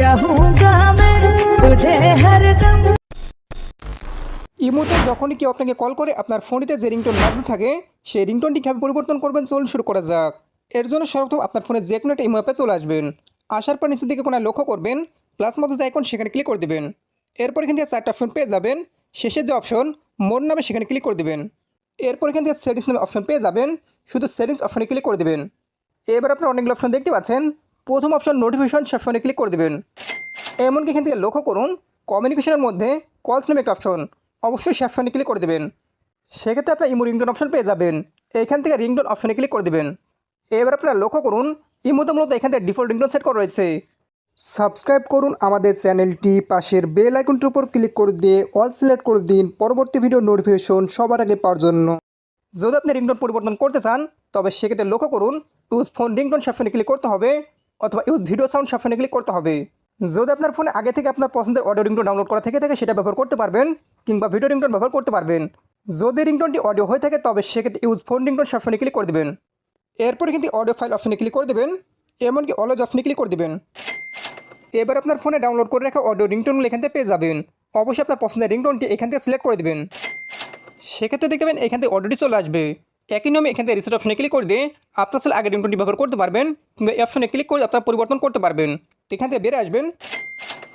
चाहूंगा मैं तुझे हरदम ইমোতে যখনই কেউ আপনাকে কল করে আপনার ফোনটিতে যে রিংটোন বাজতে থাকে সেই রিংটোনটি কীভাবে পরিবর্তন করবেন চলুন শুরু করা যাক এর জন্য সর্বপ্রথম আপনার ফোনে যে কোনো একটা ইমো অ্যাপে চলে আসবেন আসার পর নিচের দিকে কোনো লক্ষ্য করবেন প্লাস মতো যে আইকন সেখানে ক্লিক করে দেবেন এরপর এখান থেকে চারটা অপশন পেয়ে যাবেন শেষের যে অপশন মোর নামে সেখানে ক্লিক করে দেবেন এরপর এখান থেকে সেটিংস নামে অপশন পেয়ে যাবেন শুধু সেটিংস অপশনে ক্লিক করে দেবেন এবার আপনার অনেকগুলো অপশন দেখতে পাচ্ছেন প্রথম অপশন নোটিফিকেশন সে ক্লিক করে দেবেন। এমনকি এখান থেকে লক্ষ্য করুন কমিউনিকেশনের মধ্যে কলস নামে একটা অপশন অবশ্যই সে ক্লিক করে দেবেন। সেক্ষেত্রে আপনার ইমো রিংটোন অপশন পেয়ে যাবেন। এইখান থেকে রিংটোন অপশনে ক্লিক করে দেবেন। এবার আপনারা লক্ষ্য করুন, ইমোতে মূলত এখান থেকে ডিফল্ট রিংটোন সেট করা রয়েছে। সাবস্ক্রাইব করুন আমাদের চ্যানেলটি, পাশের বেল আইকনটির উপর ক্লিক করে দিয়ে অল সিলেক্ট করে দিন পরবর্তী ভিডিও নোটিফিকেশন সবার আগে পাওয়ার জন্য। যদি আপনি রিংটোন পরিবর্তন করতে চান, তবে সেক্ষেত্রে লক্ষ্য করুন ইউজ ফোন রিংটোন সবসময় ক্লিক করতে হবে। অথবা ইউজ ভিডিও সাউন্ড সবসময় ক্লিক করতে হবে। যদি আপনার ফোনে আগে থেকে আপনার পছন্দের অডিও রিংটোন ডাউনলোড করা থেকে থাকে, সেটা ব্যবহার করতে পারবেন কিংবা ভিডিও রিংটোন ব্যবহার করতে পারবেন। যদি রিংটোনটি অডিও হয়ে থাকে, তবে সেক্ষেত্রে ইউজ ফোন রিংটোন সবসময় ক্লিক করে দেবেন। এরপরে কিন্তু অডিও ফাইল অপশনে ক্লিক করে দেবেন, এমনকি অলজ অপশনে ক্লিক করে দেবেন। এবার আপনার ফোনে ডাউনলোড করে রাখা অডিও রিংটোনগুলো এখান থেকে পেয়ে যাবেন। অবশ্যই আপনার পছন্দের রিংটোনটি এখান থেকে সিলেক্ট করে দেবেন। সেক্ষেত্রে দেখবেন এখান থেকে অডিওটি চলে আসবে। একই নিয়মে এখান থেকে রিসেট অপশনে ক্লিক করে দিয়ে আপনার আসলে আগের রিংটোনটি ব্যবহার করতে পারবেন কিংবা অপশনে ক্লিক করে আপনার পরিবর্তন করতে পারবেন। তো এখান থেকে বেড়ে আসবেন।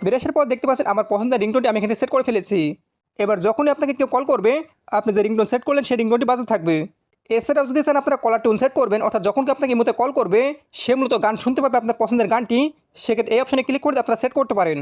বেড়ে আসার পর দেখতে পাচ্ছেন আমার পছন্দের রিংটোনটি আমি এখান থেকে সেট করে ফেলেছি। এবার যখনই আপনাকে কেউ কল করবে, আপনি যে রিংটোন সেট করলেন সেই রিংটোনটি বাজে থাকবে। এছাড়াও যদি চান আপনারা কলার টোন সেট করবেন, অর্থাৎ যখন আপনাকে মতো কল করবে, সে মূলত গান শুনতে পাবে আপনার পছন্দের গানটি, সেক্ষেত্রে এই অপশনে ক্লিক করে আপনারা সেট করতে পারেন।